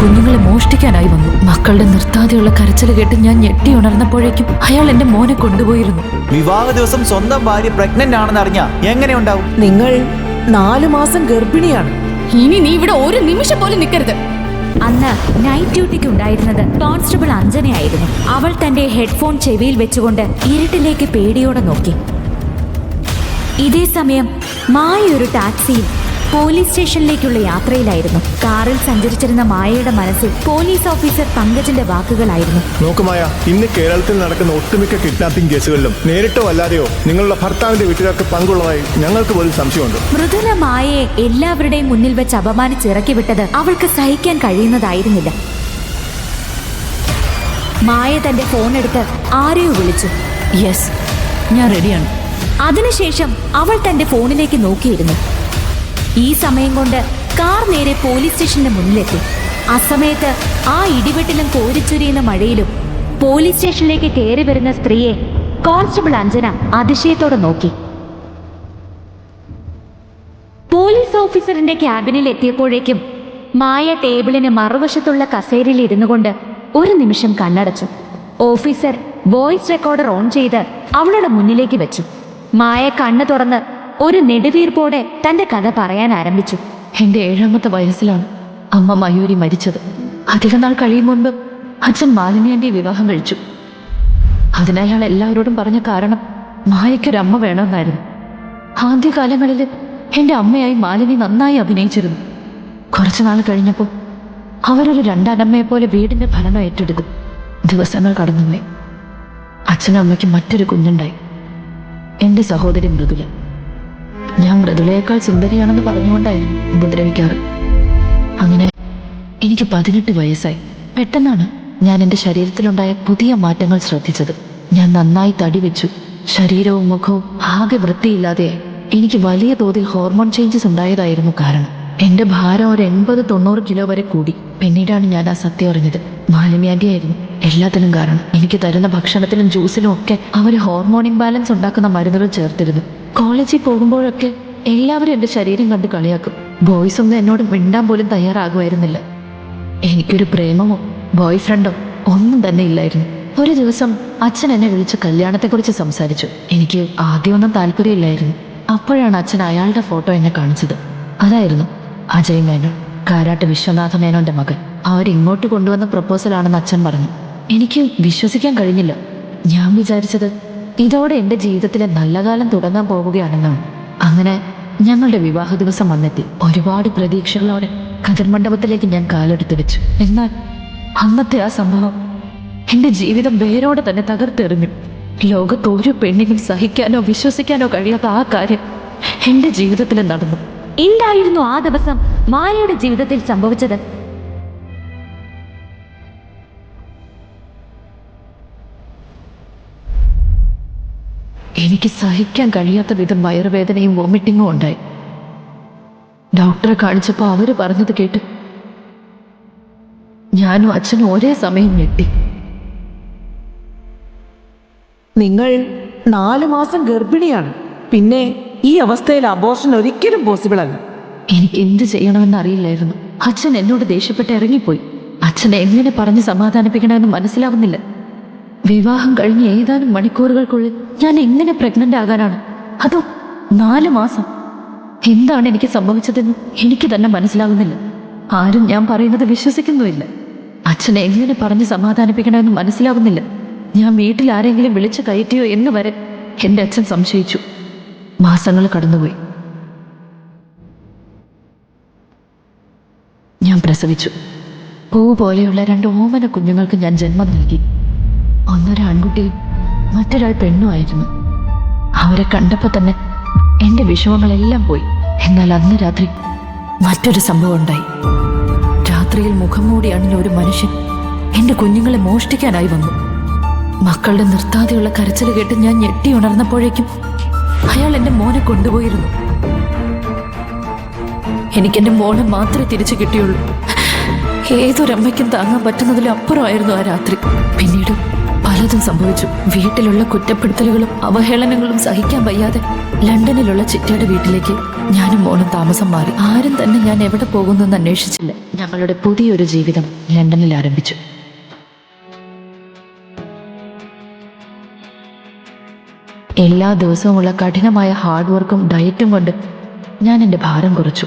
കുഞ്ഞുങ്ങളെ മോഷ്ടിക്കാനായി വന്നു. മക്കളുടെ നിർത്താതെയുള്ള കരച്ചിൽ കേട്ട് ഞാൻ ഞെട്ടി ഉണർന്നപ്പോഴേക്കും അയാൾ എന്റെ മോനെ കൊണ്ടുപോയിരുന്നു. വിവാഹ ദിവസം സ്വന്തം ഭാര്യ പ്രഗ്നന്റ് ആണെന്ന് അറിഞ്ഞ എങ്ങനെ ഉണ്ടാവും? നിങ്ങൾ നാലു മാസം ഗർഭിണിയാണ്. ഇനി നീ ഇവിടെ ഒരു നിമിഷം പോലും നിൽക്കരുത്. അന്ന് നൈറ്റ് ഡ്യൂട്ടിക്ക് ഉണ്ടായിരുന്നത് കോൺസ്റ്റബിൾ അഞ്ജനയായിരുന്നു. അവൾ തന്റെ ഹെഡ്ഫോൺ ചെവിയിൽ വെച്ചുകൊണ്ട് ഇരുട്ടിലേക്ക് പേടിയോടെ നോക്കി. ഇതേ സമയം മായ ഒരു ടാക്സിയിൽ പോലീസ് സ്റ്റേഷനിലേക്കുള്ള യാത്രയിലായിരുന്നു. കാറിൽ സഞ്ചരിച്ചിരുന്ന മായയുടെ മനസ്സിൽ പോലീസ് ഓഫീസർ പങ്കജിന്റെ വാക്കുകളായിരുന്നു. നോക്കുമായ ഇന്ന് കേരളത്തിൽ നടക്കുന്ന ഒട്ടുമിക്ക കിഡ്നാപ്പിംഗ് കേസുകളിലും നേരിട്ടോ അല്ലാതെയോ നിങ്ങളുടെ ഭർത്താവിന്റെ വീട്ടുകാർക്ക് പങ്കുള്ളതായി ഞങ്ങൾക്ക് പോലും സംശയമുണ്ട്. മൃദുല മായയെ എല്ലാവരുടെയും മുന്നിൽ വെച്ച് അപമാനിച്ചിറക്കി വിട്ടത് അവൾക്ക് സഹിക്കാൻ കഴിയുന്നതായിരുന്നില്ല. മായ തന്റെ ഫോൺ എടുത്ത് ആരെയോ വിളിച്ചു. യെസ് ഞാൻ റെഡിയാണ് അതിനുശേഷം അവൾ തന്റെ ഫോണിലേക്ക് നോക്കിയിരുന്നു. ഈ സമയം കൊണ്ട് കാർ നേരെ പോലീസ് സ്റ്റേഷന്റെ മുന്നിലെത്തി. അസമയത്ത് ആ ഇടിവെട്ടിലും കോരിച്ചൊരിയുന്ന മഴയിലും പോലീസ് സ്റ്റേഷനിലേക്ക് കയറി വരുന്ന സ്ത്രീയെ കോൺസ്റ്റബിൾ അഞ്ജന അതിശയത്തോടെ നോക്കി. പോലീസ് ഓഫീസറിന്റെ ക്യാബിനിൽ എത്തിയപ്പോഴേക്കും മായ ടേബിളിന് മറുവശത്തുള്ള കസേരയിൽ ഇരുന്നു കൊണ്ട് ഒരു നിമിഷം കണ്ണടച്ചു. ഓഫീസർ വോയിസ് റെക്കോർഡർ ഓൺ ചെയ്ത് അവളുടെ മുന്നിലേക്ക് വെച്ചു. മായ കണ്ണു തുറന്ന് ഒരു നെടുവീർപ്പോടെ തന്റെ കഥ പറയാൻ ആരംഭിച്ചു. എന്റെ ഏഴാമത്തെ വയസ്സിലാണ് അമ്മ മയൂരി മരിച്ചത്. അധിക നാൾ കഴിയും മുൻപ് അച്ഛൻ മാലിന്യന്റെ വിവാഹം കഴിച്ചു. അതിനയാൾ എല്ലാവരോടും പറഞ്ഞ കാരണം മായയ്ക്കൊരമ്മ വേണമെന്നായിരുന്നു. ആദ്യകാലങ്ങളിൽ എന്റെ അമ്മയായി മാലിനി നന്നായി അഭിനയിച്ചിരുന്നു. കുറച്ചു നാൾ കഴിഞ്ഞപ്പോൾ അവരൊരു രണ്ടാനമ്മയെ പോലെ വീടിന്റെ ഭരണം ഏറ്റെടുത്തു. ദിവസങ്ങൾ കടന്നുപോയി. അച്ഛനും അമ്മയ്ക്ക് മറ്റൊരു കുഞ്ഞുണ്ടായി. എന്റെ സഹോദരി മൃദുല. ഞാൻ മൃദുലയേക്കാൾ സുന്ദരിയാണെന്ന് പറഞ്ഞുകൊണ്ടായിരുന്നു ഉപദ്രവിക്കാറ്. അങ്ങനെ എനിക്ക് പതിനെട്ട് വയസ്സായി. പെട്ടെന്നാണ് ഞാൻ എന്റെ ശരീരത്തിലുണ്ടായ പുതിയ മാറ്റങ്ങൾ ശ്രദ്ധിച്ചത്. ഞാൻ നന്നായി തടി വെച്ചു. ശരീരവും മുഖവും ആകെ വൃത്തിയില്ലാതെയായി എനിക്ക് വലിയ തോതിൽ ഹോർമോൺ ചേഞ്ചസ് ഉണ്ടായതായിരുന്നു കാരണം. എന്റെ ഭാരം ഒരു എൺപത് തൊണ്ണൂറ് കിലോ വരെ കൂടി. പിന്നീടാണ് ഞാൻ ആ സത്യം അറിഞ്ഞത്. മാലിന്യാന്റിയായിരുന്നു എല്ലാത്തിനും കാരണം എനിക്ക് തരുന്ന ഭക്ഷണത്തിലും ജ്യൂസിലും ഒക്കെ അവർ ഹോർമോൺ ഇംബാലൻസ് ഉണ്ടാക്കുന്ന മരുന്നുകൾ ചേർത്തിരുന്നു കോളേജിൽ പോകുമ്പോഴൊക്കെ എല്ലാവരും എന്റെ ശരീരം കണ്ട് കളിയാക്കും. ബോയ്സ് ഒന്നും എന്നോട് മിണ്ടാൻ പോലും തയ്യാറാകുമായിരുന്നില്ല. എനിക്കൊരു പ്രേമമോ ബോയ് ഫ്രണ്ടോ ഒന്നും തന്നെ ഇല്ലായിരുന്നു. ഒരു ദിവസം അച്ഛൻ എന്നെ വിളിച്ച് കല്യാണത്തെക്കുറിച്ച് സംസാരിച്ചു. എനിക്ക് ആദ്യമൊന്നും താല്പര്യമില്ലായിരുന്നു. അപ്പോഴാണ് അച്ഛൻ അയാളുടെ ഫോട്ടോ എന്നെ കാണിച്ചത്. അതായിരുന്നു അജയ് മേനോൻ കാരാട്ട് വിശ്വനാഥ മേനോന്റെ മകൻ. അവരിങ്ങോട്ട് കൊണ്ടുവന്ന പ്രപ്പോസലാണെന്ന് അച്ഛൻ പറഞ്ഞു. എനിക്ക് വിശ്വസിക്കാൻ കഴിഞ്ഞില്ല. ഞാൻ വിചാരിച്ചത് ഇതോടെ എന്റെ ജീവിതത്തിലെ നല്ല കാലം തുടങ്ങാൻ പോവുകയാണെന്നാണ് അങ്ങനെ ഞങ്ങളുടെ വിവാഹ ദിവസം വന്നെത്തി. ഒരുപാട് പ്രതീക്ഷകളോടെ കതിർ മണ്ഡപത്തിലേക്ക് ഞാൻ കാലെടുത്ത് വെച്ചു. എന്നാൽ അന്നത്തെ ആ സംഭവം എന്റെ ജീവിതം വേരോടെ തന്നെ തകർത്തെറിഞ്ഞു ലോകത്ത് ഒരു പെണ്ണിനും സഹിക്കാനോ വിശ്വസിക്കാനോ കഴിയാത്ത ആ കാര്യം എന്റെ ജീവിതത്തിൽ നടന്നു. എന്തായിരുന്നു ആ ദിവസം? മായയുടെ ജീവിതത്തിൽ സംഭവിച്ചത്? എനിക്ക് സഹിക്കാൻ കഴിയാത്ത വിധം വയറുവേദനയും വോമിറ്റിങ്ങും ഉണ്ടായി. ഡോക്ടറെ കാണിച്ചപ്പോൾ അവർ പറഞ്ഞത് കേട്ട് ഞാനും അച്ഛനും ഒരേ സമയം ഞെട്ടി. നിങ്ങൾ നാലു മാസം ഗർഭിണിയാണ്. പിന്നെ ഈ അവസ്ഥയിൽ അബോർഷൻ ഒരിക്കലും പോസിബിൾ അല്ല. എനിക്ക് എന്ത് ചെയ്യണമെന്ന് അറിയില്ലായിരുന്നു. അച്ഛൻ എന്നോട് ദേഷ്യപ്പെട്ട് ഇറങ്ങിപ്പോയി. അച്ഛനെ എങ്ങനെ പറഞ്ഞ് സമാധാനിപ്പിക്കണമെന്ന് മനസ്സിലാവുന്നില്ല. വിവാഹം കഴിഞ്ഞ് ഏതാനും മണിക്കൂറുകൾക്കുള്ളിൽ ഞാൻ എങ്ങനെ പ്രഗ്നന്റ് ആകാനാണ്? അതോ നാല് മാസം? എന്താണ് എനിക്ക് സംഭവിച്ചതെന്ന് എനിക്ക് തന്നെ മനസ്സിലാകുന്നില്ല. ആരും ഞാൻ പറയുന്നത് വിശ്വസിക്കുന്നുമില്ല. അച്ഛനെ എങ്ങനെ പറഞ്ഞ് സമാധാനിപ്പിക്കണമെന്ന് മനസ്സിലാകുന്നില്ല. ഞാൻ വീട്ടിൽ ആരെങ്കിലും വിളിച്ചു കയറ്റിയോ എന്ന് വരെ എന്റെ അച്ഛൻ സംശയിച്ചു. മാസങ്ങൾ കടന്നുപോയി. ഞാൻ പ്രസവിച്ചു. പൂ പോലെയുള്ള രണ്ട് ഓമന കുഞ്ഞുങ്ങൾക്ക് ഞാൻ ജന്മം നൽകി. ഒന്നൊരു ആൺകുട്ടിയും മറ്റൊരാൾ പെണ്ണുമായിരുന്നു. അവരെ കണ്ടപ്പോൾ തന്നെ എന്റെ വിഷമങ്ങളെല്ലാം പോയി. എന്നാൽ അന്ന് രാത്രി മറ്റൊരു സംഭവം ഉണ്ടായി. രാത്രിയിൽ മുഖം മൂടിയാണല്ലോ ഒരു മനുഷ്യൻ എന്റെ കുഞ്ഞുങ്ങളെ മോഷ്ടിക്കാനായി വന്നു. മക്കളുടെ നിർത്താതെയുള്ള കരച്ചിൽ കേട്ട് ഞാൻ ഞെട്ടി ഉണർന്നപ്പോഴേക്കും അയാൾ എന്റെ മോനെ കൊണ്ടുപോയിരുന്നു. എനിക്കെന്റെ മോനെ മാത്രമേ തിരിച്ചു കിട്ടിയുള്ളൂ. ഏതൊരമ്മയ്ക്കും താങ്ങാൻ പറ്റുന്നതിലും അപ്പുറമായിരുന്നു ആ രാത്രി. പിന്നീട് പലതും സംഭവിച്ചു. വീട്ടിലുള്ള കുറ്റപ്പെടുത്തലുകളും അവഹേളനങ്ങളും സഹിക്കാൻ വയ്യാതെ ലണ്ടനിലുള്ള ചിറ്റയുടെ വീട്ടിലേക്ക് ഞാനും മോളും താമസം മാറി. ആരും തന്നെ ഞാൻ എവിടെ പോകുന്നെന്ന് അന്വേഷിച്ചില്ല. ഞങ്ങളുടെ പുതിയൊരു ജീവിതം ലണ്ടനിൽ ആരംഭിച്ചു. എല്ലാ ദിവസവുമുള്ള കഠിനമായ ഹാർഡ് വർക്കും ഡയറ്റും കൊണ്ട് ഞാൻ എന്റെ ഭാരം കുറച്ചു.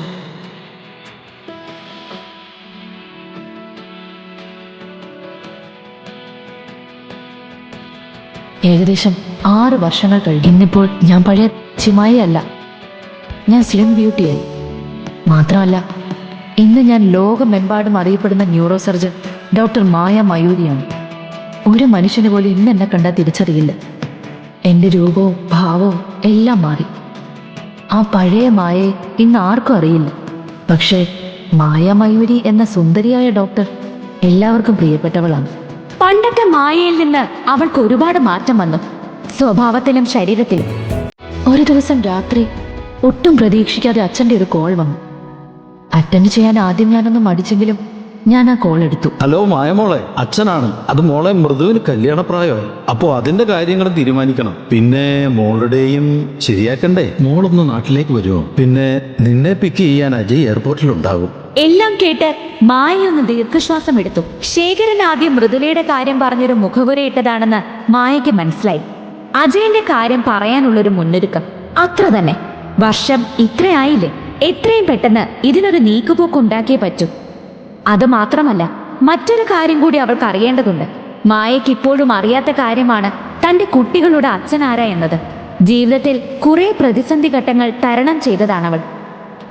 ഏകദേശം ആറ് വർഷങ്ങൾ കഴിഞ്ഞു. ഇന്നിപ്പോൾ ഞാൻ പഴയ ചിമായി അല്ല ഞാൻ സ്ലിം ബ്യൂട്ടിയായി മാത്രമല്ല ഇന്ന് ഞാൻ ലോകമെമ്പാടും അറിയപ്പെടുന്ന ന്യൂറോ സർജൻ ഡോക്ടർ മായ മയൂരിയാണ്. ഒരു മനുഷ്യന് പോലും ഇന്ന് എന്നെ കണ്ടാൽ തിരിച്ചറിയില്ല. എന്റെ രൂപവും ഭാവവും എല്ലാം മാറി. ആ പഴയ മായയെ ഇന്ന് ആർക്കും അറിയില്ല. പക്ഷേ മായ മയൂരി എന്ന സുന്ദരിയായ ഡോക്ടർ എല്ലാവർക്കും പ്രിയപ്പെട്ടവളാണ്. പണ്ടത്തെ മായയിൽ നിന്ന് അവൾക്ക് ഒരുപാട് മാറ്റം വന്നു. സ്വഭാവത്തിലും ശരീരത്തിലും. ഒരു ദിവസം രാത്രി ഒട്ടും പ്രതീക്ഷിക്കാതെ അച്ഛന്റെ ഒരു കോൾ വന്നു. അറ്റൻഡ് ചെയ്യാൻ ആദ്യം ഞാനൊന്ന് മടിച്ചെങ്കിലും ഞാൻ ആ കോൾ എടുത്തു ഹലോ മായമോളെ അച്ഛനാണ്. അത് മോളെ മൃദുവിന് കല്യാണപ്രായമായി. അപ്പോ അതിന്റെ കാര്യങ്ങൾ തീരുമാനിക്കണം. പിന്നെ മോളുടെയും ശരിയാക്കണ്ടേ? മോളൊന്ന് നാട്ടിലേക്ക് വരുമോ പിന്നെ നിന്നെ പിക്ക് ചെയ്യാൻ അജയ് എയർപോർട്ടിൽ ഉണ്ടാകും എല്ലാം കേട്ട് മായ ഒന്ന് ദീർഘശ്വാസം എടുത്തു. ശേഖരൻ ആദ്യം മൃദുലയുടെ കാര്യം പറഞ്ഞൊരു മുഖവുരയിട്ടതാണെന്ന് മായയ്ക്ക് മനസ്സിലായി. അജയന്റെ കാര്യം പറയാനുള്ളൊരു മുന്നൊരുക്കം. അത്ര തന്നെ. വർഷം ഇത്രയായില്ലേ? എത്രയും പെട്ടെന്ന് ഇതിനൊരു നീക്കുപോക്ക് ഉണ്ടാക്കിയേ പറ്റൂ. അത് മാത്രമല്ല മറ്റൊരു കാര്യം കൂടി അവൾക്ക് അറിയേണ്ടതുണ്ട്. മായയ്ക്ക് ഇപ്പോഴും അറിയാത്ത കാര്യമാണ് തന്റെ കുട്ടികളുടെ അച്ഛനാര എന്നത്. ജീവിതത്തിൽ കുറെ പ്രതിസന്ധി ഘട്ടങ്ങൾ തരണം ചെയ്തതാണ് അവൾ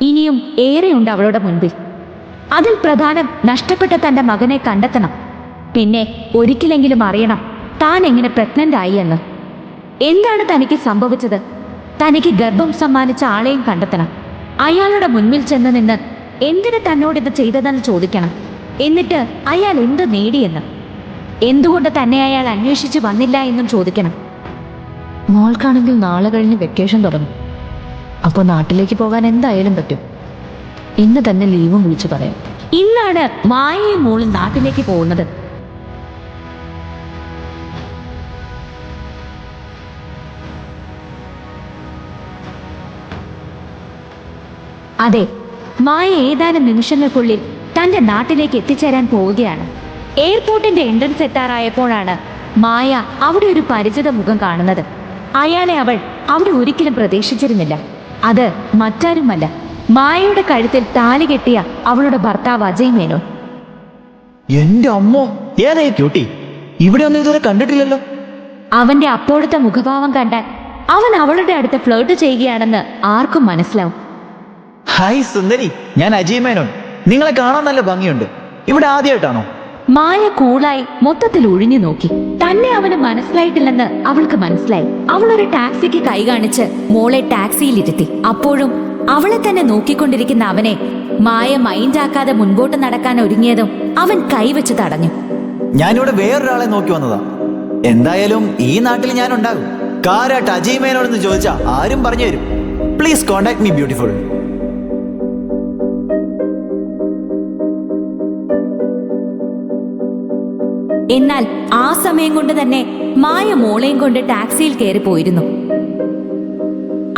ഇനിയും ഏറെയുണ്ട് അവളുടെ മുൻപിൽ. അതിൽ പ്രധാനം നഷ്ടപ്പെട്ട തന്റെ മകനെ കണ്ടെത്തണം. പിന്നെ ഒരിക്കലെങ്കിലും അറിയണം താൻ എങ്ങനെ പ്രഗ്നന്റ് ആയി എന്ന്. എന്താണ് തനിക്ക് സംഭവിച്ചത്? തനിക്ക് ഗർഭം സമ്മാനിച്ച ആളെയും കണ്ടെത്തണം. അയാളുടെ മുൻപിൽ ചെന്ന് നിന്ന് എന്തിന് തന്നോട് ഇത് ചെയ്തതെന്ന് ചോദിക്കണം. എന്നിട്ട് അയാൾ എന്ത് നേടിയെന്ന്. എന്തുകൊണ്ട് തന്നെ അയാൾ അന്വേഷിച്ച് വന്നില്ല എന്നും ചോദിക്കണം. മോൾക്കാണെങ്കിൽ നാളെ കഴിഞ്ഞ് വെക്കേഷൻ തുടങ്ങും. അപ്പോൾ നാട്ടിലേക്ക് പോകാൻ എന്തായാലും പറ്റും. ഇന്ന് തന്നെ ലീവും വിളിച്ചു പറയാം. ഇന്നാണ് മായയും മോളും നാട്ടിലേക്ക് പോകുന്നത്. അതെ മായ ഏതാനും നിമിഷങ്ങൾക്കുള്ളിൽ തന്റെ നാട്ടിലേക്ക് എത്തിച്ചേരാൻ പോവുകയാണ്. എയർപോർട്ടിന്റെ എൻട്രൻസ് എത്താറായപ്പോഴാണ് മായ അവിടെ ഒരു പരിചിത മുഖം കാണുന്നത്. അയാളെ അവൾ അവിടെ ഒരിക്കലും പ്രതീക്ഷിച്ചിരുന്നില്ല. അത് മറ്റാരുമല്ല. മായയുടെ കഴുത്തിൽ താലി കെട്ടിയ അവളുടെ ഭർത്താവ് അജയ് മേനോൻ. എന്റെ അമ്മോ ഏതായി ക്യൂട്ടി ഇവിടെ ഒന്നും ഇതുവരെ കണ്ടിട്ടില്ലല്ലോ. അവന്റെ അപ്പോഴത്തെ മുഖഭാവം കണ്ടാൽ അവൻ അവളുടെ അടുത്ത് ഫ്ലേർട്ട് ചെയ്യുകയാണെന്ന് ആർക്കും മനസ്സിലാവും. ഹായ് സുന്ദരി ഞാൻ അജയ് മേനോൻ. നിങ്ങളെ കാണാൻ നല്ല ഭംഗിയുണ്ട്. ഇവിടെ ആദ്യമായിട്ടാണോ മായ കൂളായി മൊത്തത്തിൽ ഒഴിഞ്ഞു നോക്കി. തന്നെ അവന് മനസ്സിലായിട്ടില്ലെന്ന് അവൾക്ക് മനസ്സിലായി. അവൾ ഒരു ടാക്സിക്ക് കൈ കാണിച്ച് മോളെ ടാക്സിയിലിരുത്തി. അപ്പോഴും അവളെ തന്നെ നോക്കിക്കൊണ്ടിരിക്കുന്ന അവനെ മായ മൈൻഡാക്കാതെ മുൻപോട്ട് നടക്കാൻ ഒരുങ്ങിയതും അവൻ കൈവച്ച് തടഞ്ഞു. ഞാനിവിടെ വേറൊരാളെ നോക്കി വന്നതാ. എന്തായാലും ഈ നാട്ടിൽ ഞാൻ ഉണ്ടാകും കാരാട്ട് അജയ് മേനോടെന്ന് ചോദിച്ചാ ആരും പറഞ്ഞു തരും. പ്ലീസ് കോണ്ടാക്ട് മീ ബ്യൂട്ടിഫുൾ എന്നാൽ ആ സമയം കൊണ്ട് തന്നെ മായ മോളെയും കൊണ്ട് ടാക്സിയിൽ കയറി പോയിരുന്നു.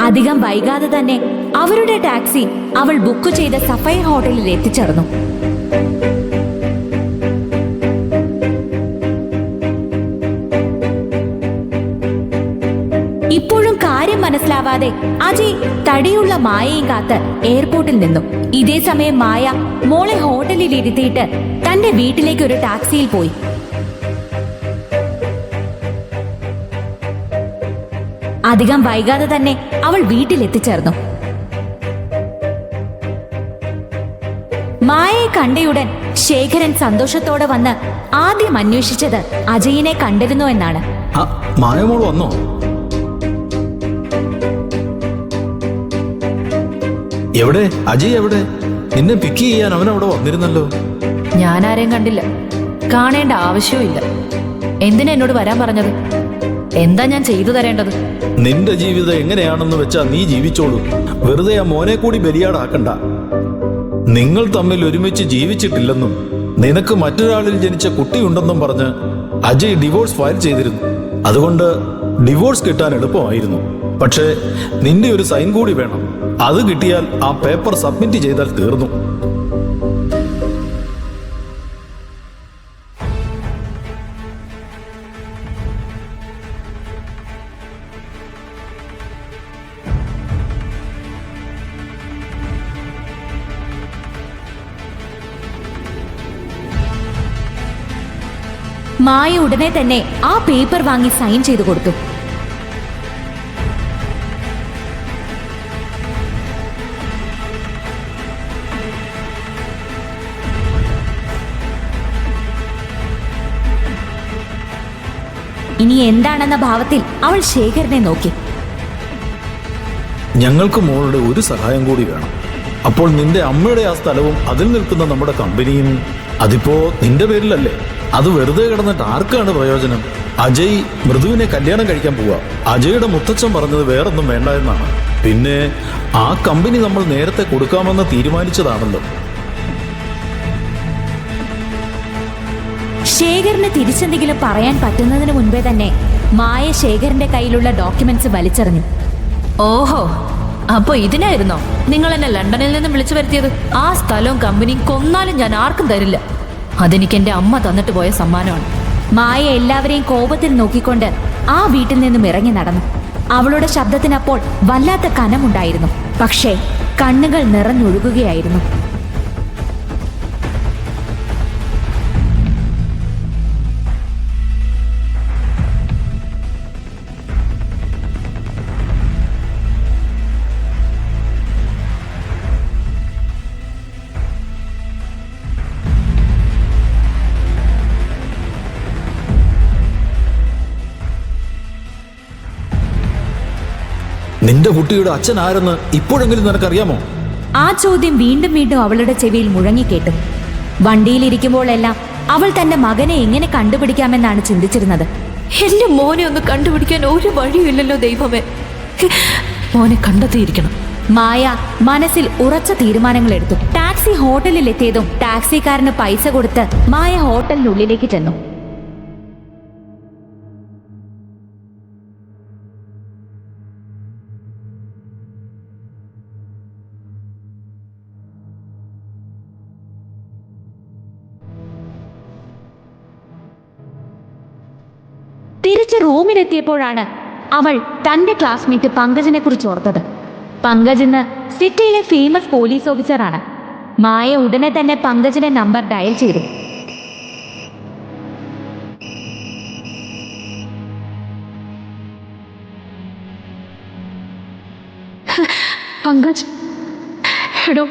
അധികം വൈകാതെ തന്നെ അവരുടെ ടാക്സി അവൾ ബുക്ക് ചെയ്ത സഫൈർ ഹോട്ടലിൽ എത്തിച്ചേർന്നു. ഇപ്പോഴും കാര്യം മനസ്സിലാവാതെ അജയ് തടിയുള്ള മായയും കാത്ത് എയർപോർട്ടിൽ നിന്നു. ഇതേ സമയം മായ മോളെ ഹോട്ടലിൽ ഇരുത്തിയിട്ട് തന്റെ വീട്ടിലേക്ക് ഒരു ടാക്സിയിൽ പോയി. അധികം വൈകാതെ തന്നെ അവൾ വീട്ടിലെത്തിച്ചേർന്നു. മായയെ കണ്ടയുടൻ ശേഖരൻ സന്തോഷത്തോടെ വന്ന് ആദ്യം അന്വേഷിച്ചത് അജയിനെ കണ്ടിരുന്നു എന്നാണ്. ആ മായമോൾ വന്നോ? എവിടെ? അജയ് എവിടെ? നിന്നെ പിക്ക് ചെയ്യാൻ അവൻ അവിടെ വന്നിരുന്നല്ലോ. ഞാൻ ആരെയും കണ്ടില്ല. കാണേണ്ട ആവശ്യവും ഇല്ല എന്തിനാ എന്നോട് വരാൻ പറഞ്ഞത്? എന്താ ഞാൻ ചെയ്തു തരേണ്ടത്? നിന്റെ ജീവിതം എങ്ങനെയാണെന്ന് വെച്ചാ നീ ജീവിച്ചോളൂ. വെറുതെ ആ മോനെ കൂടി ബലിയാടാക്കണ്ട. നിങ്ങൾ തമ്മിൽ ഒരുമിച്ച് ജീവിച്ചിട്ടില്ലെന്നും നിനക്ക് മറ്റൊരാളിൽ ജനിച്ച കുട്ടിയുണ്ടെന്നും പറഞ്ഞ് അജയ് ഡിവോഴ്സ് ഫയൽ ചെയ്തിരുന്നു. അതുകൊണ്ട് ഡിവോഴ്സ് കിട്ടാൻ എളുപ്പമായിരുന്നു. പക്ഷേ നിന്റെ ഒരു സൈൻ കൂടി വേണം. അത് കിട്ടിയാൽ ആ പേപ്പർ സബ്മിറ്റ് ചെയ്താൽ തീർന്നു. മായ ഉടനെ തന്നെ ആ പേപ്പർ വാങ്ങി സൈൻ ചെയ്തു കൊടുത്തു. ഇനി എന്താണെന്ന ഭാവത്തിൽ അവൾ ശേഖരനെ നോക്കി. ഞങ്ങൾക്ക് മോളുടെ ഒരു സഹായം കൂടി വേണം. അപ്പോൾ നിന്റെ അമ്മയുടെ ആ സ്ഥലവും അതിൽ നിൽക്കുന്ന നമ്മുടെ കമ്പനിയും അതിപ്പോ നിന്റെ പേരിലല്ലേ? അത് വെറുതെ കിടന്നിട്ട് ആർക്കാണ് പ്രയോജനം? അജയ് മൃദുവിനെ കല്യാണം കഴിക്കാൻ പോവാ. അജയുടെ മുത്തച്ഛൻ പറഞ്ഞത് വേറൊന്നും വേണ്ട എന്നാണ്. പിന്നെ ആ കമ്പനി നമ്മൾ നേരത്തെ കൊടുക്കാമെന്ന് തീരുമാനിച്ചതാണല്ലോ. ശേഖറിന് തിരിച്ചെന്തെങ്കിലും പറയാൻ പറ്റുന്നതിന് മുൻപേ തന്നെ മായ ശേഖറിന്റെ കയ്യിലുള്ള ഡോക്യുമെന്റ്സ് വലിച്ചെറിഞ്ഞു. ഓഹോ അപ്പൊ ഇതിനായിരുന്നോ? നിങ്ങൾ എന്നെ ലണ്ടനിൽ നിന്ന് വിളിച്ചു വരുത്തിയത്. ആ സ്ഥലവും കമ്പനിയും കൊന്നാലും ഞാൻ ആർക്കും തരില്ല. അതെനിക്ക് എന്റെ അമ്മ തന്നിട്ട് പോയ സമ്മാനമാണ്. മായ എല്ലാവരെയും കോപത്തിൽ നോക്കിക്കൊണ്ട് ആ വീട്ടിൽ നിന്നും ഇറങ്ങി നടന്നു. അവളുടെ ശബ്ദത്തിനപ്പോൾ വല്ലാത്ത കനമുണ്ടായിരുന്നു. പക്ഷേ കണ്ണുകൾ നിറഞ്ഞൊഴുകുകയായിരുന്നു. നിന്റെ കുട്ടിയുടെ അച്ഛൻ ആരെന്ന് ഇപ്പോഴെങ്കിലും നിനക്കറിയാമോ? ആ ചോദ്യം വീണ്ടും വീണ്ടും അവളുടെ ചെവിയിൽ മുഴങ്ങിക്കേട്ടു വണ്ടിയിലിരിക്കുമ്പോഴെല്ലാം അവൾ തന്റെ മകനെ എങ്ങനെ കണ്ടുപിടിക്കാമെന്നാണ് ചിന്തിച്ചിരുന്നത്. എന്റെ മോനെ ഒന്ന് കണ്ടുപിടിക്കാൻ ഒരു വഴിയില്ലല്ലോ ദൈവമേ. മോനെ കണ്ടെത്തിയിരിക്കണം. മായ മനസ്സിൽ ഉറച്ച തീരുമാനങ്ങൾ എടുത്തു. ടാക്സി ഹോട്ടലിൽ എത്തിയതും ടാക്സിക്കാരന് പൈസ കൊടുത്ത് മായ ഹോട്ടലിനുള്ളിലേക്ക് ചെന്നു. തിരിച്ച് റൂമിലെത്തിയപ്പോഴാണ് അവൾ തന്റെ ക്ലാസ്മേറ്റ് പങ്കജിനെ കുറിച്ച് ഓർത്തത്. പങ്കജ് ഇന്ന് സിറ്റിയിലെ ഫേമസ് പോലീസ് ഓഫീസറാണ് മായ ഉടനെ തന്നെ പങ്കജിന്റെ നമ്പർ ഡയൽ ചെയ്തു. പങ്കജ് എടോ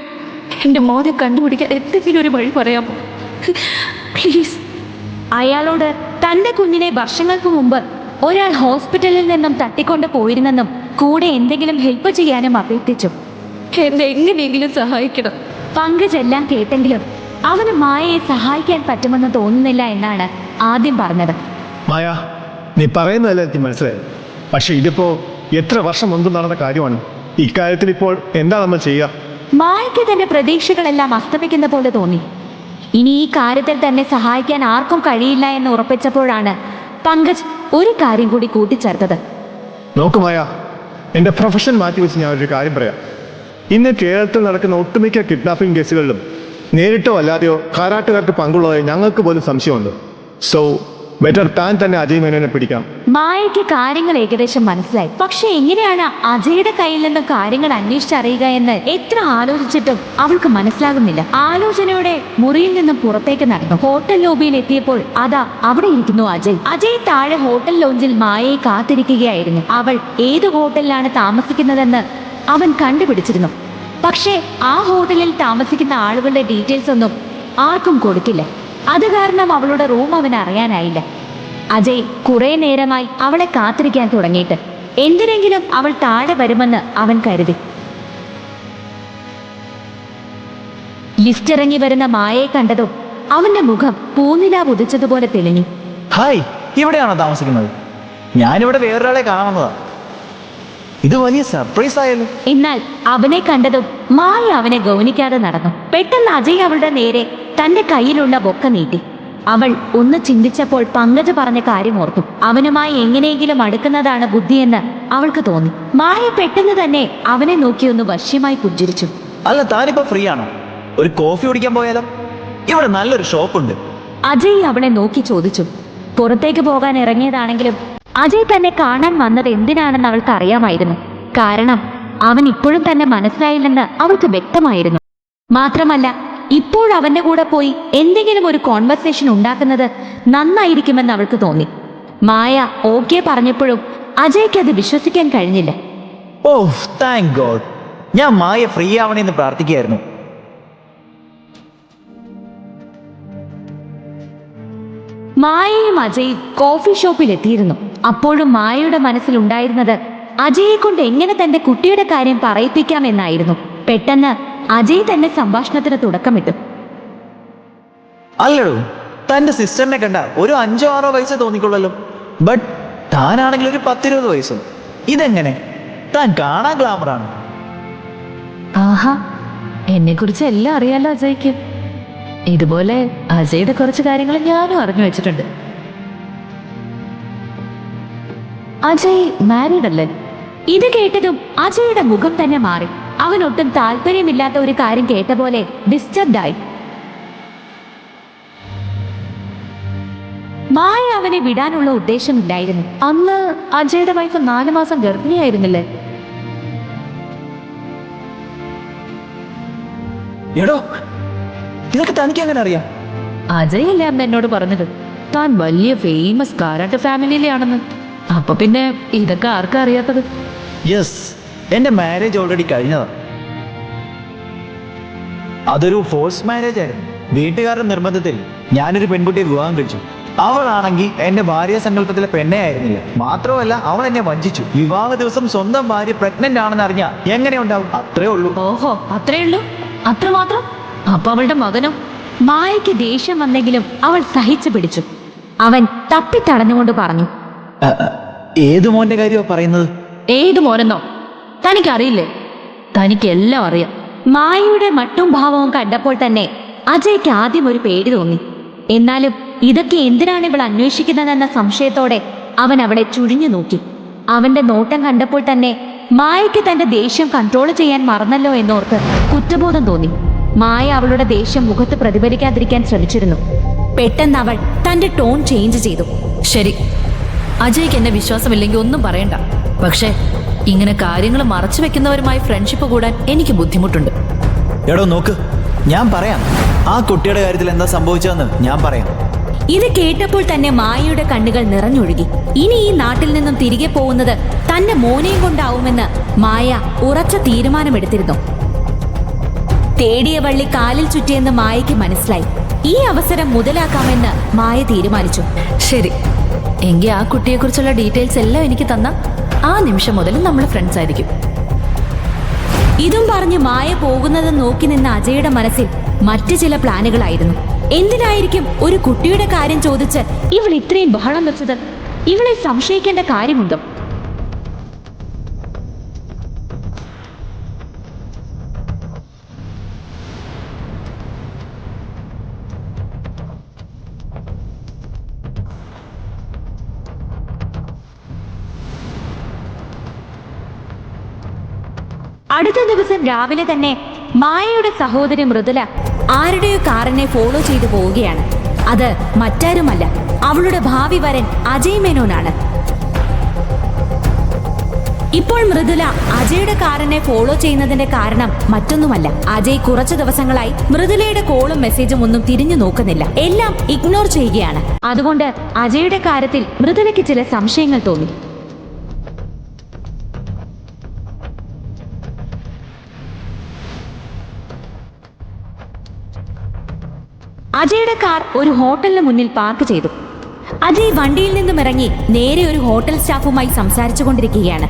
എന്റെ മോനെ കണ്ടുപിടിക്കാൻ എന്തെങ്കിലും ഒരു വഴി പറയാമോ? പ്ലീസ് അയാളോട് തന്റെ കുഞ്ഞിനെ വർഷങ്ങൾക്ക് മുമ്പ് ഒരാൾ ഹോസ്പിറ്റലിൽ നിന്നും തട്ടിക്കൊണ്ട് പോയിരുന്നെന്നും കൂടെ എന്തെങ്കിലും ഹെൽപ്പ് ചെയ്യാനും അഭ്യർത്ഥിച്ചു. എന്നെ എങ്ങനെയെങ്കിലും സഹായിക്കണം. പങ്കജ് എല്ലാം കേട്ടെങ്കിലും അവന് മായയെ സഹായിക്കാൻ പറ്റുമെന്ന് തോന്നുന്നില്ല എന്നാണ് ആദ്യം പറഞ്ഞത്. മായ നീ പറയുന്നതല്ല എനിക്ക് മനസ്സിലായി പക്ഷെ ഇതിപ്പോ എത്ര വർഷം മുൻപ് നടന്ന കാര്യമാണ്. ഇക്കാര്യത്തിൽ ഇപ്പോൾ എന്താ നമ്മൾ ചെയ്യുക? മായയ്ക്ക് തന്റെ പ്രതീക്ഷകളെല്ലാം അസ്തമിക്കുന്ന പോലെ തോന്നി. ഇനി ഈ കാര്യത്തിൽ തന്നെ സഹായിക്കാൻ ആർക്കും കഴിയില്ല എന്ന് ഉറപ്പിച്ചപ്പോഴാണ് പങ്കജ് ഒരു കാര്യം കൂടി കൂട്ടിച്ചേർത്തത്. നോക്കുമായ എന്റെ പ്രൊഫഷൻ മാറ്റി വെച്ച് ഞാൻ ഒരു കാര്യം പറയാം. ഇന്ന് കേരളത്തിൽ നടക്കുന്ന ഒട്ടുമിക്ക കിഡ്നാപ്പിംഗ് കേസുകളിലും നേരിട്ടോ അല്ലാതെയോ കാരാട്ടുകാർക്ക് പങ്കുള്ളതായി ഞങ്ങൾക്ക് പോലും സംശയമുണ്ട്. സോ ബെറ്റർ താൻ തന്നെ അജയ് മേനോനെ പിടിക്കാം. മായയ്ക്ക് കാര്യങ്ങൾ ഏകദേശം മനസ്സിലായി. പക്ഷെ എങ്ങനെയാണ് അജയുടെ കയ്യിൽ നിന്ന് കാര്യങ്ങൾ അന്വേഷിച്ചറിയുക എന്ന് എത്ര ആലോചിച്ചിട്ടും അവൾക്ക് മനസ്സിലാകുന്നില്ല. ആലോചനയോടെ മുറിയിൽ നിന്നും പുറത്തേക്ക് നടന്നു. ഹോട്ടൽ ലോബിയിൽ എത്തിയപ്പോൾ അതാ അവിടെ ഇരിക്കുന്നു അജയ്. അജയ് താഴെ ഹോട്ടൽ ലോഞ്ചിൽ മായയെ കാത്തിരിക്കുകയായിരുന്നു. അവൾ ഏത് ഹോട്ടലിലാണ് താമസിക്കുന്നതെന്ന് അവൻ കണ്ടുപിടിച്ചിരുന്നു. പക്ഷേ ആ ഹോട്ടലിൽ താമസിക്കുന്ന ആളുകളുടെ ഡീറ്റെയിൽസ് ഒന്നും ആർക്കും കൊടുക്കില്ല അത് കാരണം അവളുടെ റൂം അവൻ അറിയാനായില്ല. അജയ് കുറെ നേരമായി അവളെ കാത്തിരിക്കാൻ തുടങ്ങിയിട്ട്. എന്തിനെങ്കിലും അവൾ താഴെ വരുമെന്ന് അവൻ കരുതി. ലിഫ്റ്റ് ഇറങ്ങി വരുന്ന മായയെ കണ്ടതും അവന്റെ മുഖം പൂനില ഉദിച്ചതുപോലെ തെളിഞ്ഞു. ഹായ് ഇവിടെയാണോ താമസിക്കുന്നത്? ഞാനിവിടെ വേറൊരാളെ കാണുന്നതാ ഇത് വലിയ സർപ്രൈസ് ആയല്ലോ. എന്നാൽ അവനെ കണ്ടതും മായ അവനെ ഗൗനിക്കാതെ നടന്നു. പെട്ടെന്ന് അജയ് അവളുടെ നേരെ തന്റെ കയ്യിലുള്ള ബൊക്ക നീട്ടി. അവൾ ഒന്ന് ചിന്തിച്ചപ്പോൾ പങ്കജ് പറഞ്ഞ കാര്യം ഓർത്തു. അവനുമായി എങ്ങനെയെങ്കിലും അടുക്കുന്നതാണ് ബുദ്ധിയെന്ന് അവൾക്ക് തോന്നി. മായ പെട്ടെന്ന് തന്നെ അവനെ നോക്കി ഒന്ന് വശ്യമായി പുഞ്ചിരിച്ചു. അല്ല താനിപ്പോ ഫ്രീ ആണോ ഒരു കോഫി കുടിക്കാൻ പോയാലോ? ഇവിടെ നല്ലൊരു ഷോപ്പ് ഉണ്ട് അജയ് അവളെ നോക്കി ചോദിച്ചു. പുറത്തേക്ക് പോകാൻ ഇറങ്ങിയതാണെങ്കിലും അജയ് തന്നെ കാണാൻ വന്നത് എന്തിനാണെന്ന് അവൾക്ക് അറിയാമായിരുന്നു. കാരണം അവൻ ഇപ്പോഴും തന്നെ മനസ്സിലായില്ലെന്ന് അവൾക്ക് വ്യക്തമായിരുന്നു. മാത്രമല്ല ഇപ്പോൾ അവന്റെ കൂടെ പോയി എന്തെങ്കിലും ഒരു കോൺവെർസേഷൻ ഉണ്ടാക്കുന്നത് നന്നായിരിക്കുമെന്ന് അവൾക്ക് തോന്നി. മായ ഓക്കെ പറഞ്ഞപ്പോഴും അജയ്ക്ക് അത് വിശ്വസിക്കാൻ കഴിഞ്ഞില്ല. ഓ താങ്ക് ഗോഡ് ഞാൻ മായ ഫ്രീ ആവണേന്ന് പ്രാർത്ഥിക്കുകയായിരുന്നു. മായയും അജയും കോഫി ഷോപ്പിൽ എത്തിയിരുന്നു. അപ്പോഴും മായയുടെ മനസ്സിലുണ്ടായിരുന്നത് അജയെ കൊണ്ട് എങ്ങനെ തന്റെ കുട്ടിയുടെ കാര്യം പറയിപ്പിക്കാം എന്നായിരുന്നു. പെട്ടെന്ന് അജയ് തന്നെ സംഭാഷണത്തിന് തുടക്കമിട്ടു. അല്ലടോ തന്റെ സിസ്റ്ററിനെ കണ്ട ഒരു അഞ്ചോ ആറോ വയസ്സേ തോന്നിക്കൊള്ളല്ലോ ബട്ട് താനാണെങ്കിൽ ഒരു പത്തിരുപത് വയസ്സും. ഇതെങ്ങനെ? താൻ കാണാൻ ഗ്ലാമറാണ് ആഹാ എന്നെ കുറിച്ച് എല്ലാം അറിയാലോ അജയ്ക്ക്. ഇതുപോലെ അജയുടെ കുറച്ച് കാര്യങ്ങൾ ഞാനും അറിഞ്ഞു വെച്ചിട്ടുണ്ട്. അജയ് മാരീഡ് അല്ലേ? ഇത് കേട്ടതും അജയുടെ മുഖം തന്നെ മാറി. അവൻ ഒട്ടും താല്പര്യമില്ലാത്ത ഒരു കാര്യം കേട്ട പോലെ ഡിസ്റ്റർബ്ഡ് ആയി. മായ അവനെ വിടാനുള്ള ഉദ്ദേശമില്ലായിരുന്നു അന്ന് അജയുടെ വൈഫ് നാലു മാസം ഗർഭിണിയായിരുന്നില്ലേ? എടോ ഇതൊക്കെ തനിക്ക് എങ്ങനെ അറിയാം? അജയ് അല്ലേ അന്ന് എന്നോട് പറഞ്ഞത്? താൻ വലിയ ഫേമസ് കാരാട്ട് ഫാമിലിയിലാണെന്ന് അപ്പൊ പിന്നെ ഇതൊക്കെ ആർക്കറിയാത്തത് യെസ് എന്റെ മാരേജ് ഓൾറെഡി കഴിഞ്ഞതാണ് അതൊരു ഫോഴ്സ് മാരേജ് ആയിരുന്നു. വീട്ടുകാരുടെ നിർബന്ധത്തിൽ ഞാനൊരു പെൺകുട്ടിയെ വിവാഹം കഴിച്ചു. അവളാണെങ്കിൽ എന്റെ ഭാര്യ സങ്കല്പത്തിലെ പെണ്ണേ ആയിരുന്നില്ല. മാത്രമല്ല അവൾ എന്നെ വഞ്ചിച്ചു. വിവാഹ ദിവസം സ്വന്തം ഭാര്യ പ്രഗ്നന്റ് ആണെന്ന് അറിഞ്ഞ എങ്ങനെ ഉണ്ടാവും? അത്രേ ഉള്ളൂ. ഓഹോ അത്രേ ഉള്ളൂ? അത്ര മാത്രം അപ്പൊ അവളുടെ മകനോ? മായയ്ക്ക് ദേഷ്യം വന്നെങ്കിലും അവൾ സഹിച്ചു പിടിച്ചു. അവൻ തപ്പി തപ്പിത്തടഞ്ഞുകൊണ്ട് പറഞ്ഞു. ഏത് മോന്റെ കാര്യമാ പറയുന്നത്? ഏത് മോനെന്നോ? തനിക്കറിയില്ലേ? തനിക്ക് എല്ലാം അറിയാം. മായയുടെ മട്ടും ഭാവവും കണ്ടപ്പോൾ തന്നെ അജയ്ക്ക് ആദ്യം ഒരു പേടി തോന്നി. എന്നാലും ഇതൊക്കെ എന്തിനാണ് ഇവൾ അന്വേഷിക്കുന്നതെന്ന സംശയത്തോടെ അവൻ അവളെ ചുഴിഞ്ഞു നോക്കി. അവന്റെ നോട്ടം കണ്ടപ്പോൾ തന്നെ മായയ്ക്ക് തന്റെ ദേഷ്യം കൺട്രോൾ ചെയ്യാൻ മറന്നല്ലോ എന്നോർത്ത് കുറ്റബോധം തോന്നി. മായ അവളുടെ ദേഷ്യം മുഖത്ത് പ്രതിഫലിക്കാതിരിക്കാൻ ശ്രമിച്ചിരുന്നു. പെട്ടെന്ന് അവൾ തന്റെ ടോൺ ചേഞ്ച് ചെയ്തു. ശരി അജയ്ക്ക് എന്നെ വിശ്വാസമില്ലെങ്കിൽ ഒന്നും പറയണ്ട. പക്ഷേ ഇങ്ങനെ കാര്യങ്ങൾ മറച്ചു വെക്കുന്നവരുമായി ഫ്രണ്ട്ഷിപ്പ് കൂടാൻ എനിക്ക് ബുദ്ധിമുട്ടുണ്ട്. എടോ നോക്ക്. ഞാൻ പറയാം. ആ കുട്ടിയുടെ കാര്യത്തിൽ എന്താ സംഭവിച്ചതെന്ന് ഞാൻ പറയാം. ഇത് കേട്ടപ്പോൾ തന്നെ മായയുടെ കണ്ണുകൾ നിറഞ്ഞൊഴുകി. ഇനി ഈ നാട്ടിൽ നിന്നും തിരികെ പോകുന്നത് തന്റെ മോനെയും കൊണ്ടാവുമെന്ന് മായ ഉറച്ച തീരുമാനമെടുത്തിരുന്നു. തേടിയ വള്ളി കാലിൽ ചുറ്റിയെന്ന് മായയ്ക്ക് മനസ്സിലായി. ഈ അവസരം മുതലാക്കാമെന്ന് മായ തീരുമാനിച്ചു. ശരി. എങ്കിൽ ആ കുട്ടിയെക്കുറിച്ചുള്ള ഡീറ്റെയിൽസ് എല്ലാം എനിക്ക് തന്ന ആ നിമിഷം മുതൽ നമ്മൾ ഫ്രണ്ട്സ് ആയിരിക്കും. ഇതും പറഞ്ഞ് മായ പോകുന്നത് നോക്കി നിന്ന അജയുടെ മനസ്സിൽ മറ്റു ചില പ്ലാനുകളായിരുന്നു. എന്തിനായിരിക്കും ഒരു കുട്ടിയുടെ കാര്യം ചോദിച്ച് ഇവൾ ഇത്രയും ബഹളം വെച്ചത്? ഇവളെ സംശയിക്കേണ്ട കാര്യമുണ്ടോ? അടുത്ത ദിവസം രാവിലെ തന്നെ മായയുടെ സഹോദരി മൃദുല ആരുടെയോ കാറിനെ ഫോളോ ചെയ്തു പോവുകയാണ്. അത് മറ്റാരുമല്ല അവളുടെ ഭാവി വരൻ അജയ് മേനോനാണ്. ഇപ്പോൾ മൃദുല അജയുടെ കാറിനെ ഫോളോ ചെയ്യുന്നതിന്റെ കാരണം മറ്റൊന്നുമല്ല. അജയ് കുറച്ചു ദിവസങ്ങളായി മൃദുലയുടെ കോളും മെസ്സേജും ഒന്നും തിരിഞ്ഞു നോക്കുന്നില്ല. എല്ലാം ഇഗ്നോർ ചെയ്യുകയാണ്. അതുകൊണ്ട് അജയുടെ കാര്യത്തിൽ മൃദുലയ്ക്ക് ചില സംശയങ്ങൾ തോന്നി. അജയുടെ കാർ ഒരു ഹോട്ടലിന് മുന്നിൽ പാർക്ക് ചെയ്തു. അജയ് വണ്ടിയിൽ നിന്നും ഇറങ്ങി നേരെ ഒരു ഹോട്ടൽ സ്റ്റാഫുമായി സംസാരിച്ചു കൊണ്ടിരിക്കുകയാണ്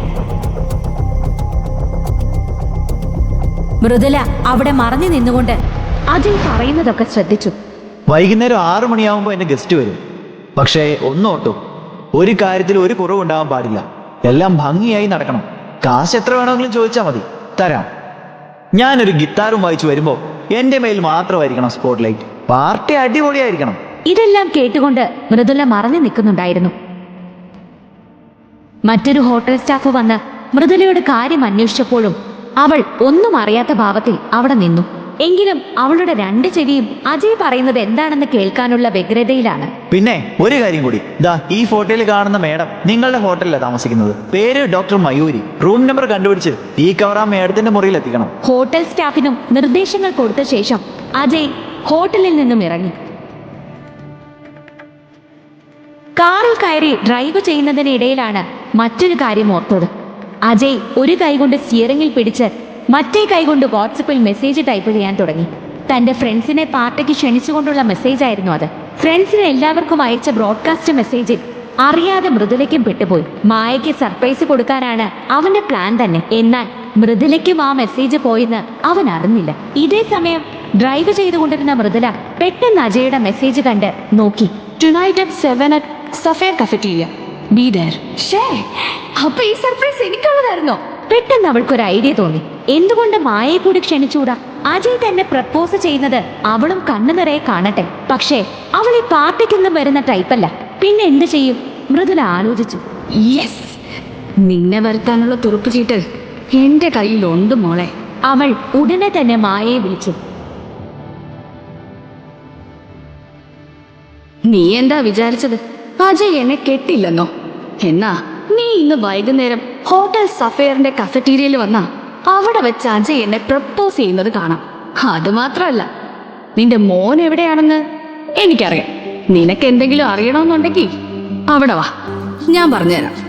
മൃദുല അവിടെ മറഞ്ഞു നിന്നുകൊണ്ട് അജയ് പറയുന്നതൊക്കെ ശ്രദ്ധിച്ചു. വൈകുന്നേരം ആറു മണിയാവുമ്പോൾ എന്റെ ഗസ്റ്റ് വരും. പക്ഷേ ഒന്നോട്ടു ഒരു കാര്യത്തിൽ ഒരു കുറവുണ്ടാവാൻ പാടില്ല. എല്ലാം ഭംഗിയായി നടക്കണം. കാശ് എത്ര വേണമെങ്കിലും ചോദിച്ചാൽ മതി. തരാം. ഞാനൊരു ഗിത്താറും വായിച്ചു വരുമ്പോൾ എന്റെ മേൽ മാത്രമായിരിക്കണം സ്പോട്ട് ലൈറ്റ് പാർട്ടി അടിപൊളിയായിരിക്കണം. ഇതെല്ലാം കേട്ടുകൊണ്ട് മൃദുല മറഞ്ഞു നിൽക്കുന്നുണ്ടായിരുന്നു. മറ്റൊരു ഹോട്ടൽ സ്റ്റാഫ് വന്ന് മൃദുലയുടെ കാര്യം അന്വേഷിച്ചപ്പോഴും അവൾ ഒന്നും അറിയാത്ത ഭാവത്തിൽ അവിടെ നിന്നു. എങ്കിലും അവളുടെ രണ്ട് ചെവിയും അജയ് പറയുന്നത് എന്താണെന്ന് കേൾക്കാനുള്ള വ്യഗ്രതയിലാണ്. പിന്നെ ഒരു കാര്യം കൂടി. ദാ ഈ ഫോട്ടോയിൽ കാണുന്ന മേഡം നിങ്ങളുടെ ഹോട്ടലിലാണ് താമസിക്കുന്നത്. പേര് ഡോക്ടർ മയൂരി. റൂം നമ്പർ കണ്ടുപിടിച്ച് ഈ കവറ മേഡത്തിന്റെ മുറിയിൽ എത്തിക്കണം. ഹോട്ടൽ സ്റ്റാഫിനും നിർദ്ദേശങ്ങൾ കൊടുത്ത ശേഷം അജയ് ഹോട്ടലിൽ നിന്നും ഇറങ്ങി. കാറിൽ കയറി ഡ്രൈവ് ചെയ്യുന്നതിനിടയിലാണ് മറ്റൊരു കാര്യം ഓർത്തത്. അജയ് ഒരു കൈകൊണ്ട് സ്റ്റിയറിംഗിൽ പിടിച്ച് മറ്റേ കൈകൊണ്ട് വാട്സപ്പിൽ മെസ്സേജ് ടൈപ്പ് ചെയ്യാൻ തുടങ്ങി. തന്റെ ഫ്രണ്ട്സിനെ പാർട്ടിക്ക് ക്ഷണിച്ചുകൊണ്ടുള്ള മെസ്സേജ് ആയിരുന്നു അത്. ഫ്രണ്ട്സിന് എല്ലാവർക്കും അയച്ച ബ്രോഡ്കാസ്റ്റ് മെസ്സേജിൽ അറിയാതെ മൃദുലയ്ക്കും പെട്ടുപോയി. മായയ്ക്ക് സർപ്രൈസ് കൊടുക്കാനാണ് അവന്റെ പ്ലാൻ തന്നെ. എന്നാൽ മൃദുലയ്ക്കും ആ മെസ്സേജ് പോയെന്ന് അവൻ അറിഞ്ഞില്ല. ഇതേ സമയം ഡ്രൈവ് ചെയ്തുകൊണ്ടിരുന്ന മൃദുല പെട്ടെന്ന് അജയുടെ മെസ്സേജ് കണ്ട് നോക്കി. Tonight at seven at Sapphire cafeteria be there ഷേ അപ്പൊ ഈ സർപ്രൈസ് എനിക്കുള്ളതായിരുന്നോ? പെട്ടെന്ന് അവൾക്കൊരു ഐഡിയ തോന്നി. എന്തുകൊണ്ട് മായയെ കൂടി ക്ഷണിച്ചൂടാ അജയ് തന്നെ പ്രപ്പോസ് ചെയ്യുന്നത് അവളും കണ്ണു നിറയെ കാണട്ടെ. പക്ഷേ അവൾ ഈ പാർട്ടിക്കൊന്നും വരുന്ന ടൈപ്പല്ല പിന്നെ എന്ത് ചെയ്യും? മൃദുല ആലോചിച്ചു. യെസ് നിന്നെ വരുത്താനുള്ള തുറുപ്പ് ചീട്ട് എന്റെ കയ്യിലുണ്ട് മോളെ. അവൾ ഉടനെ തന്നെ മായയെ വിളിച്ചു. നീ എന്താ വിചാരിച്ചത്? അജയ് എന്നെ കെട്ടില്ലെന്നോ? എന്നാ നീ ഇന്ന് വൈകുന്നേരം ഹോട്ടൽ സഫയറിന്റെ കഫറ്റീരിയയിൽ വന്നാ അവിടെ വെച്ച് അജയ് എന്നെ പ്രപ്പോസ് ചെയ്യുന്നത് കാണാം. അത് മാത്രമല്ല നിന്റെ മോൻ എവിടെയാണെന്ന് എനിക്കറിയാം. നിനക്ക് എന്തെങ്കിലും അറിയണമെന്നുണ്ടെങ്കിൽ അവിടെ വാ. ഞാൻ പറഞ്ഞുതരാം.